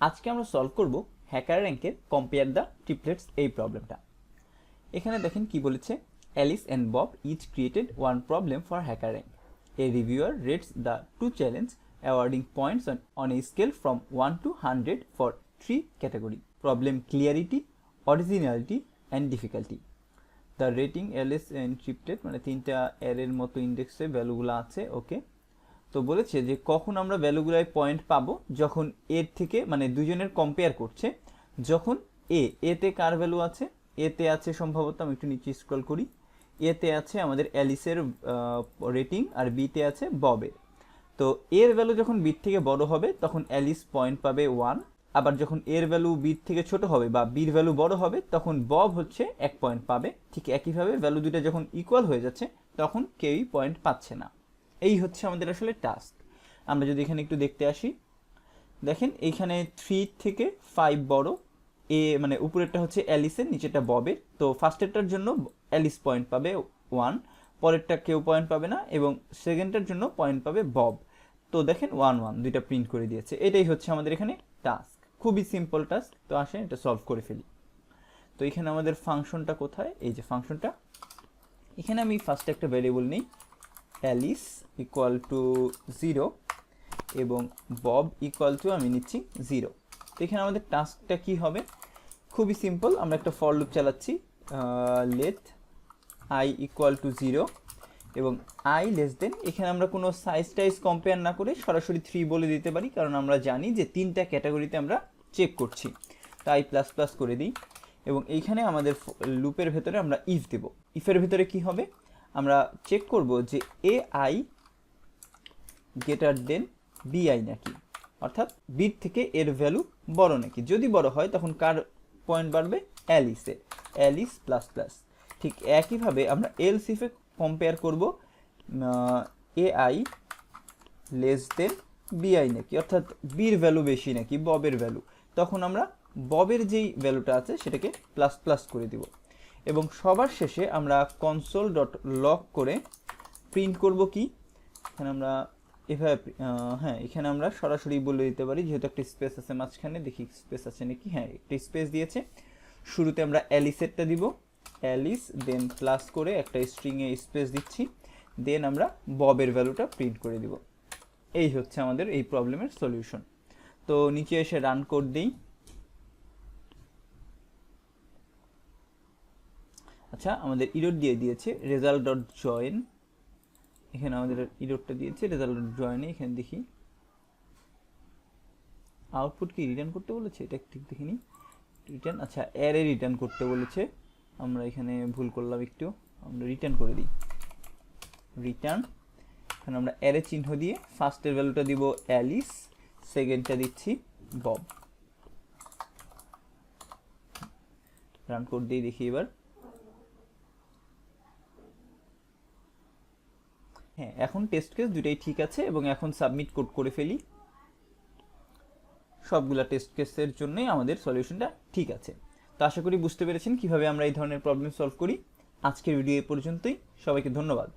আজকে আমরা সলভ করব হ্যাকার র্যাঙ্কের কম্পেয়ার দ্য ট্রিপলেটস এই প্রবলেমটা এখানে দেখেন কি বলেছে Alice and Bob each created one problem for HackerRank a reviewer rates the two challenge awarding points on on a scale from one to hundred for three category problem clarity originality and difficulty the rating else and triplet মানে তিনটা এর মতো ইন্ডেক্সে ভ্যালুগুলো আছে ওকে তো বলেছে যে কখন আমরা ভ্যালুগুলোয় পয়েন্ট পাবো যখন এর থেকে মানে দুজনের কম্পেয়ার করছে, যখন এ এতে কার ভ্যালু আছে? এতে আছে সম্ভবত, আমি একটু নিচে স্ক্রল করি। এতে আছে আমাদের অ্যালিসের রেটিং আর বিতে আছে ববের তো এর ভ্যালু যখন বিট থেকে বড় হবে, তখন অ্যালিস পয়েন্ট পাবে ওয়ান আবার যখন এর ভ্যালু বিট থেকে ছোট হবে বা বির ভ্যালু বড় হবে, তখন বব হচ্ছে এক পয়েন্ট পাবে। ঠিক একইভাবে ভ্যালু দুটো যখন ইকুয়াল হয়ে যাচ্ছে, তখন কেউই পয়েন্ট পাচ্ছে না। এই হচ্ছে আমাদের আসলে টাস্ক আমরা যদি এখানে একটু দেখতে আসি, দেখেন এইখানে থ্রি থেকে ফাইভ বড়, এ মানে উপরেরটা হচ্ছে অ্যালিসের নিচেরটা ববের তো ফার্স্টেরটার জন্য অ্যালিস পয়েন্ট পাবে ওয়ান পরেরটা কেউ পয়েন্ট পাবে না এবং সেকেন্ডটার জন্য পয়েন্ট পাবে বব তো দেখেন ওয়ান ওয়ান দুইটা প্রিন্ট করে দিয়েছে। এটাই হচ্ছে আমাদের এখানে টাস্ক খুবই সিম্পল টাস্ক তো আসেন এটা সলভ করে ফেলি। তো এখানে আমাদের ফাংশনটা কোথায়? এই যে ফাংশনটা এখানে আমি ফার্স্টে একটা ভ্যারিয়েবল নিই। অ্যালিস ইকুয়াল টু জিরো এবং বব ইকুয়াল টু আমি নিচ্ছি জিরো তো এখানে আমাদের টাস্কটা কি হবে? খুবই সিম্পল আমরা একটা ফর লুপ চালাচ্ছি। Let I equal to zero এবং আই লেস দেন এখানে আমরা কোনো সাইজ টাইজ কম্পেয়ার না করে সরাসরি থ্রি বলে দিতে পারি, কারণ আমরা জানি যে তিনটা ক্যাটাগরিতে আমরা চেক করছি। তাই প্লাস প্লাস করে দিই এবং এইখানে আমাদের লুপের ভেতরে আমরা ইফ দেব। ইফের ভেতরে কি হবে? আমরা চেক করব যে A I greater then B I নাকি? অর্থাৎ বির থেকে এর ভ্যালু বড় নাকি? যদি বড় হয়, তখন কার পয়েন্ট বাড়বে? অ্যালিসে অ্যালিস প্লাস প্লাস ঠিক একইভাবে আমরা এল সিফে কম্পেয়ার করব A I less than BI নাকি? অর্থাৎ বির ভ্যালু বেশি নাকি? ববের ভ্যালু তখন আমরা ববের যেই ভ্যালুটা আছে, সেটাকে প্লাস প্লাস করে দিব। এবং সবার শেষে আমরা কনসোল ডট লক করে প্রিন্ট করব কি? এখানে আমরা এভাবে হ্যাঁ এখানে আমরা সরাসরি বলে দিতে পারি, যেহেতু একটা স্পেস আছে মাঝখানে, দেখি স্পেস আছে নাকি? হ্যাঁ একটা স্পেস দিয়েছে। শুরুতে আমরা অ্যালিসেটটা দিব। অ্যালিস দেন প্লাস করে একটা স্ট্রিংয়ে স্পেস দিচ্ছি। দেন আমরা ববের ভ্যালুটা প্রিন্ট করে দিব। এই হচ্ছে আমাদের এই প্রবলেমের সলিউশন তো নিচে এসে রান কোড দিই। আচ্ছা আমাদের ইরোড দিয়ে দিয়েছে রেজাল্ট ডট জয়েন এখানে আমাদের ইরোডটা দিয়েছে রেজাল্ট ডট জয়েনে এখানে দেখি। আউটপুট কি রিটার্ন করতে বলেছে? এটা ঠিক দেখিনি। রিটার্ন আচ্ছা অ্যারে রিটার্ন করতে বলেছে। আমরা এখানে ভুল করলাম একটু। আমরা রিটার্ন করে দিই। রিটার্ন এখানে আমরা অ্যারে চিহ্ন দিয়ে ফার্স্টের ভ্যালুটা দিব অ্যালিস সেকেন্ডটা দিচ্ছি বব রান কোড দিয়ে দেখি এবার হ্যাঁ এখন টেস্ট কেস দুটাই ঠিক আছে এবং এখন সাবমিট কোড করে ফেলি। সবগুলা টেস্ট কেসের জন্যই আমাদের সলিউশনটা ঠিক আছে। তো আশা করি বুঝতে পেরেছেন কীভাবে আমরা এই ধরনের প্রবলেম সলভ করি। আজকের ভিডিও এ পর্যন্তই। সবাইকে ধন্যবাদ।